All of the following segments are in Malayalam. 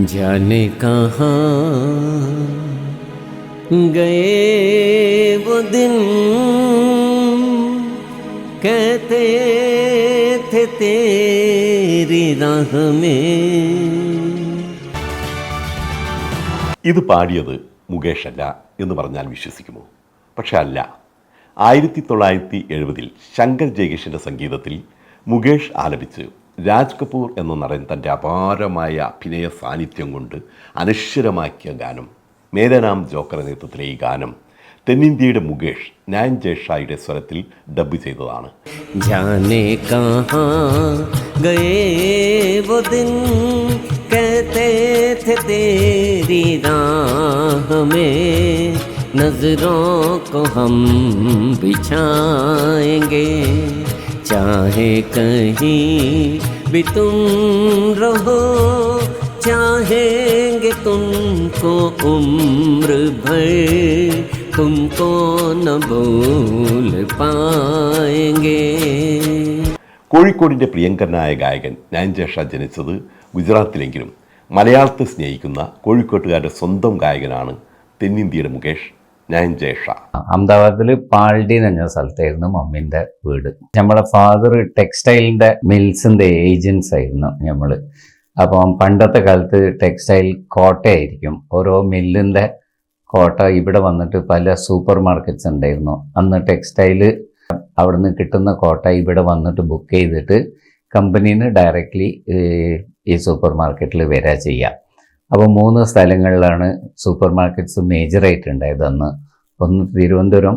जाने कहाँ गए वो दिन कहते थे तेरी राह में ഇത് പാടിയത് മുകേഷ് അല്ല എന്ന് പറഞ്ഞാൽ വിശ്വസിക്കുമോ പക്ഷെ അല്ല ആയിരത്തി തൊള്ളായിരത്തി എഴുപതിൽ ശങ്കർ ജയകിഷിൻ്റെ സംഗീതത്തിൽ മുകേഷ് ആലപിച്ച് രാജ് കപൂർ എന്ന നടൻ തൻ്റെ അപാരമായ അഭിനയ സാന്നിധ്യം കൊണ്ട് അനശ്വരമാക്കിയ ഗാനം മേരനാം ജോക്കർ നേതൃത്വത്തിലെ ഈ ഗാനം തെന്നിന്ത്യയുടെ മുകേഷ് നായൻ ജയഷായുടെ സ്വരത്തിൽ ഡബ് ചെയ്തതാണ് जाने कहाँ गए वो दिन कहते थे तेरी राह में नजरों को हम बिछाएंगे चाहे कहीं भी तुम रहो चाहेंगे तुमको उम्र भर तुमको न भूल पाएंगे കോഴിക്കോടിൻ്റെ പ്രിയങ്കരനായ ഗായകൻ നാൻജേഷ ജനിച്ചത് ഗുജറാത്തിലെങ്കിലും മലയാളത്തെ സ്നേഹിക്കുന്ന കോഴിക്കോട്ടുകാരുടെ സ്വന്തം ഗായകനാണ് തെന്നിന്ത്യയുടെ മുകേഷ് നാൻജേഷ അഹമ്മദാബാദിൽ പാൾഡി എന്ന് പറഞ്ഞ സ്ഥലത്തായിരുന്നു മമ്മീന്റെ വീട്. നമ്മളെ ഫാദർ ടെക്സ്റ്റൈലിന്റെ മിൽസിന്റെ ഏജൻസ് ആയിരുന്നു നമ്മൾ അപ്പം പണ്ടത്തെ കാലത്ത് ടെക്സ്റ്റൈൽ കോട്ടയായിരിക്കും. ഓരോ മില്ലിന്റെ കോട്ട ഇവിടെ വന്നിട്ട് പല സൂപ്പർ മാർക്കറ്റ്സ് ഉണ്ടായിരുന്നു. അന്ന് ടെക്സ്റ്റൈൽ അവിടുന്ന് കിട്ടുന്ന കോട്ട ഇവിടെ വന്നിട്ട് ബുക്ക് ചെയ്തിട്ട് കമ്പനിന്ന് ഡയറക്റ്റ്ലി ഈ സൂപ്പർ മാർക്കറ്റിൽ വരിക ചെയ്യുക അപ്പോൾ മൂന്ന് സ്ഥലങ്ങളിലാണ് സൂപ്പർ മാർക്കറ്റ്സ് മേജറായിട്ട് ഉണ്ടായത് അന്ന്. ഒന്ന് തിരുവനന്തപുരം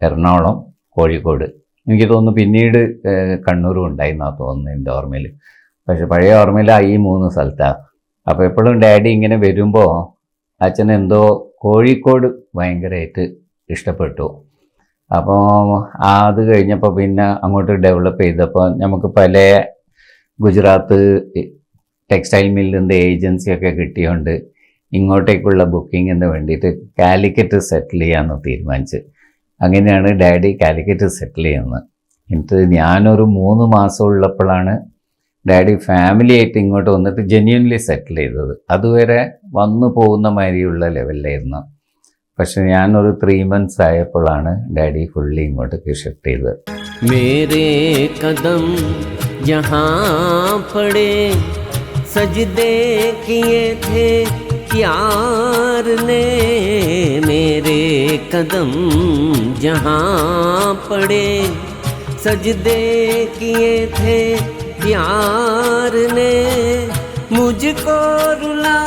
എറണാകുളം കോഴിക്കോട്. എനിക്ക് തോന്നുന്നു പിന്നീട് കണ്ണൂരും കണ്ണൂരും ഉണ്ടായിരുന്നാ തോന്നുന്നു എന്റെ ഓർമ്മയിൽ പക്ഷേ പഴയ ഓർമ്മയിൽ ഈ മൂന്ന് സ്ഥലത്താണ് അപ്പോൾ എപ്പോഴും ഡാഡി ഇങ്ങനെ വരുമ്പോൾ അച്ഛൻ എന്തോ കോഴിക്കോട് ഭയങ്കരമായിട്ട് ഇഷ്ടപ്പെട്ടു. അപ്പോൾ അത് കഴിഞ്ഞപ്പോൾ പിന്നെ അങ്ങോട്ട് ഡെവലപ്പ് ചെയ്തപ്പോൾ നമുക്ക് പല ഗുജറാത്ത് ടെക്സ്റ്റൈൽ മില്ലിന്റെ ഏജൻസിയൊക്കെ കിട്ടിയോണ്ട് ഇങ്ങോട്ടേക്കുള്ള ബുക്കിങ്ങിന് വേണ്ടിയിട്ട് കാലിക്കറ്റ് സെറ്റിൽ ചെയ്യാമെന്ന് തീരുമാനിച്ച്. അങ്ങനെയാണ് ഡാഡി കാലിക്കറ്റ് സെറ്റിൽ ചെയ്യുന്നത്. എന്നിട്ട് ഞാനൊരു മൂന്ന് മാസം ഉള്ളപ്പോഴാണ് ഡാഡി ഫാമിലിയായിട്ട് ഇങ്ങോട്ട് വന്നിട്ട് ജെന്യൂൻലി സെറ്റിൽ ചെയ്തത്. അതുവരെ വന്നു പോകുന്ന മാതിരിയുള്ള ലെവലിലായിരുന്നു പക്ഷെ ഞാനൊരു ത്രീ മന്ത്സ് ആയപ്പോഴാണ് ഡാഡി ഫുള്ളി ഇങ്ങോട്ട് ഷിഫ്റ്റ് ചെയ്തത്. മേരേ കദം सजदे किए थे प्यार ने मेरे कदम जहाँ पड़े। सजदे किए थे प्यार ने मुझको रुला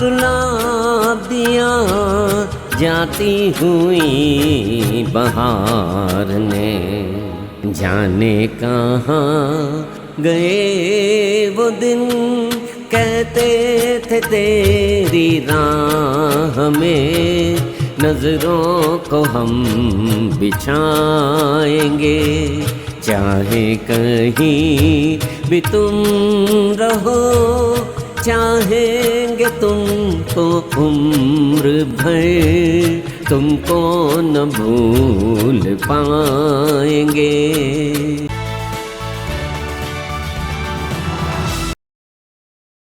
रुला दिया। जाती हुई बहार ने जाने कहाँ गए वो दिन, कहते थे तेरी राह में नज़रों को हम बिछाएँगे। चाहे कहीं भी तुम रहो, चाहेंगे तुमको उम्र भर, तुमको न भूल पाएँगे।